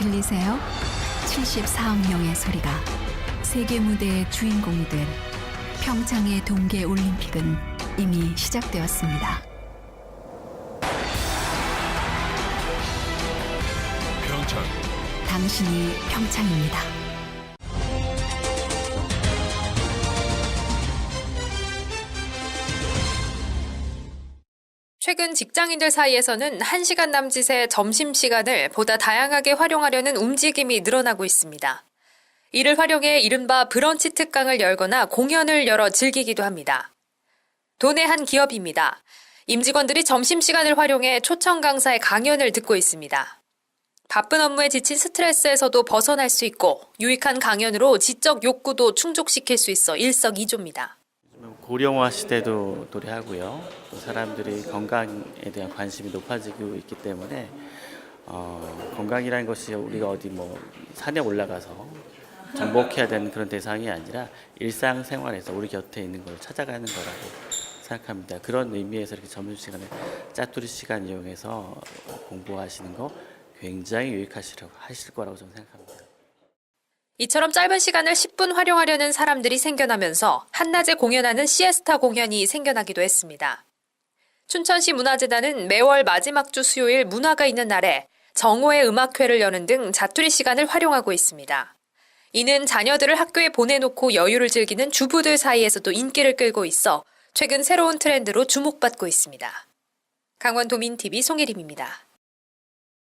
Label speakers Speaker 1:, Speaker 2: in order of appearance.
Speaker 1: 들리세요? 74억 명의 소리가 세계 무대의 주인공이 될 평창의 동계 올림픽은 이미 시작되었습니다.
Speaker 2: 평창
Speaker 1: 당신이 평창입니다.
Speaker 3: 최근 직장인들 사이에서는 1시간 남짓의 점심시간을 보다 다양하게 활용하려는 움직임이 늘어나고 있습니다. 이를 활용해 이른바 브런치 특강을 열거나 공연을 열어 즐기기도 합니다. 도내 한 기업입니다. 임직원들이 점심시간을 활용해 초청 강사의 강연을 듣고 있습니다. 바쁜 업무에 지친 스트레스에서도 벗어날 수 있고 유익한 강연으로 지적 욕구도 충족시킬 수 있어 일석이조입니다.
Speaker 4: 고령화 시대도 도래하고요. 또 사람들이 건강에 대한 관심이 높아지고 있기 때문에 어, 건강이라는 것이 우리가 어디 뭐 산에 올라가서 정복해야 되는 그런 대상이 아니라 일상생활에서 우리 곁에 있는 걸 찾아가는 거라고 생각합니다. 그런 의미에서 이렇게 점심시간에 짜투리 시간 이용해서 공부하시는 거 굉장히 유익하시라고 하실 거라고 저는 생각합니다.
Speaker 3: 이처럼 짧은 시간을 10분 활용하려는 사람들이 생겨나면서 한낮에 공연하는 시에스타 공연이 생겨나기도 했습니다. 춘천시 문화재단은 매월 마지막 주 수요일 문화가 있는 날에 정오의 음악회를 여는 등 자투리 시간을 활용하고 있습니다. 이는 자녀들을 학교에 보내놓고 여유를 즐기는 주부들 사이에서도 인기를 끌고 있어 최근 새로운 트렌드로 주목받고 있습니다. 강원도민TV 송혜림입니다.